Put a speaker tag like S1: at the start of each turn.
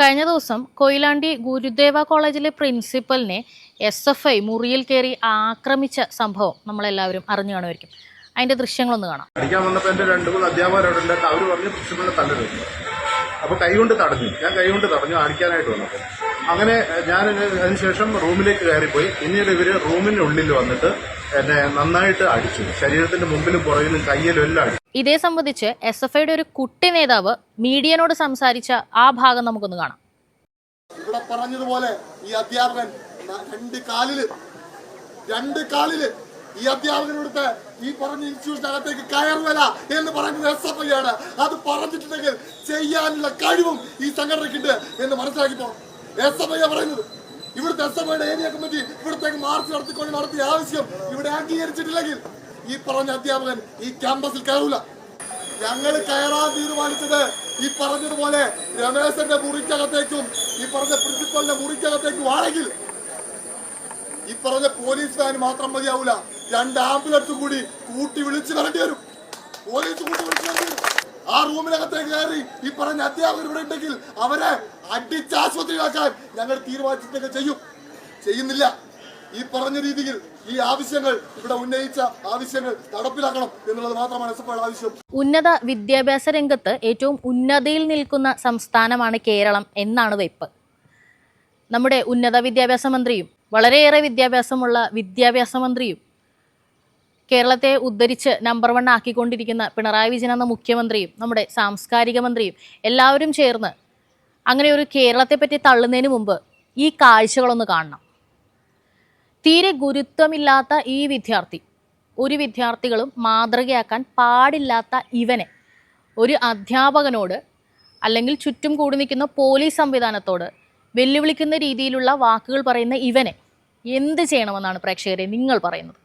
S1: കഴിഞ്ഞ ദിവസം കൊയിലാണ്ടി ഗുരുദേവ കോളേജിലെ പ്രിൻസിപ്പലിനെ എസ് എഫ് ഐ മുറിയിൽ കയറി ആക്രമിച്ച സംഭവം നമ്മളെല്ലാവരും അറിഞ്ഞു കാണുമായിരിക്കും. അതിന്റെ ദൃശ്യങ്ങളൊന്ന് കാണാം.
S2: പഠിക്കാൻ വന്നപ്പോൾ എന്റെ രണ്ട് മൂന്ന് ഉണ്ടായിട്ട് അവർ പറഞ്ഞു പ്രിൻസിപ്പളിനെ തല്ലരുത്. അപ്പൊ കൈകൊണ്ട് തടഞ്ഞു. ഞാൻ കൈകൊണ്ട് തടഞ്ഞു അടിക്കാനായിട്ട് വന്നപ്പോൾ അങ്ങനെ ഞാൻ അതിനുശേഷം റൂമിലേക്ക് കയറിപ്പോയി. പിന്നീട് ഇവർ റൂമിനുള്ളിൽ വന്നിട്ട് എന്നെ നന്നായിട്ട് അടിച്ചു. ശരീരത്തിന്റെ മുമ്പിലും പുറകിലും കയ്യിലും എല്ലാം അടിച്ചു.
S1: ഇതേ സംബന്ധിച്ച് എസ് എഫ് ഐയുടെ ഒരു കുട്ടി നേതാവ് മീഡിയനോട് സംസാരിച്ച ആ ഭാഗം നമുക്കൊന്ന് കാണാം.
S3: ഇവിടെ പറഞ്ഞതുപോലെ ഈ അധ്യാപകൻ രണ്ട് കാലിൽ രണ്ട് കാലിൽ ഈ അധ്യാപകൻ ഇവിടുത്തെ ഈ പറഞ്ഞ ഇൻസ്റ്റിറ്റ്യൂഷനകത്തേക്ക് കയറുവല എന്ന് പറയുന്നത് എസ് എഫ് ഐ ആണ് അത് പറഞ്ഞിട്ടുണ്ടെങ്കിൽ ചെയ്യാനുള്ള കഴിവും ഈ സംഘടനയ്ക്കുണ്ട് എന്ന് മനസ്സിലാക്കിപ്പോ എസ് എഫ് ഐ പറയുന്നത്. ഐയുടെ ഏരിയ കമ്മിറ്റി ഇവിടത്തേക്ക് മാർച്ച് നടത്തിക്കൊണ്ട് നടത്തിയ ആവശ്യം ഇവിടെ അംഗീകരിച്ചിട്ടില്ലെങ്കിൽ ഈ പറഞ്ഞ അധ്യാപകൻ ഈ ക്യാമ്പസിൽ കയറൂല. ഞങ്ങൾ കയറാൻ തീരുമാനിച്ചത് ഈ പറഞ്ഞതുപോലെ രമേശന്റെ മുറിക്കകത്തേക്കും ഈ പറഞ്ഞ പ്രിൻസിപ്പലിന്റെ മുറിക്കകത്തേക്കും ആണെങ്കിൽ ഈ പറഞ്ഞ പോലീസ് വാൻ മാത്രം മതിയാവൂല. രണ്ട് ആംബുലൻസ് കൂടി കൂട്ടി വിളിച്ചു വരേണ്ടി വരും. പോലീസ് കൂട്ടി വിളിച്ചു വരേണ്ടി വരും. ആ റൂമിനകത്തേക്ക് കയറി ഈ പറഞ്ഞ അധ്യാപകർ ഇവിടെ ഉണ്ടെങ്കിൽ അവരെ അടിച്ച് ആശുപത്രിയിലാക്കാൻ ഞങ്ങൾ തീരുമാനിച്ചിട്ടൊക്കെ ചെയ്യും. ചെയ്യുന്നില്ല. ഈ പറഞ്ഞ രീതിയിൽ ഈ ആവശ്യങ്ങൾ ഇവിടെ ഉന്നയിച്ച ആവശ്യങ്ങൾ നടപ്പിലാക്കണം എന്നുള്ളത് മാത്രമാണ് ആവശ്യം.
S1: ഉന്നത വിദ്യാഭ്യാസ രംഗത്ത് ഏറ്റവും ഉന്നതിയിൽ നിൽക്കുന്ന സംസ്ഥാനമാണ് കേരളം എന്നാണ് വെപ്പ്. നമ്മുടെ ഉന്നത വിദ്യാഭ്യാസ മന്ത്രിയും വളരെയേറെ വിദ്യാഭ്യാസമുള്ള വിദ്യാഭ്യാസ മന്ത്രിയും കേരളത്തെ ഉദ്ധരിച്ച് നമ്പർ വൺ ആക്കിക്കൊണ്ടിരിക്കുന്ന പിണറായി വിജയൻ എന്ന മുഖ്യമന്ത്രിയും നമ്മുടെ സാംസ്കാരിക മന്ത്രിയും എല്ലാവരും ചേർന്ന് അങ്ങനെ ഒരു കേരളത്തെ പറ്റി തള്ളുന്നതിന് മുമ്പ് ഈ കാഴ്ചകളൊന്ന് കാണണം. തീരെ ഗുരുത്വമില്ലാത്ത ഈ വിദ്യാർത്ഥി ഒരു വിദ്യാർത്ഥികളും മാതൃകയാക്കാൻ പാടില്ലാത്ത ഇവനെ ഒരു അധ്യാപകനോട് അല്ലെങ്കിൽ ചുറ്റും കൂടി നിൽക്കുന്ന പോലീസ് സംവിധാനത്തോട് വെല്ലുവിളിക്കുന്ന രീതിയിലുള്ള വാക്കുകൾ പറയുന്ന ഇവനെ എന്ത് ചെയ്യണമെന്നാണ് പ്രേക്ഷകരെ നിങ്ങൾ പറയുന്നത്?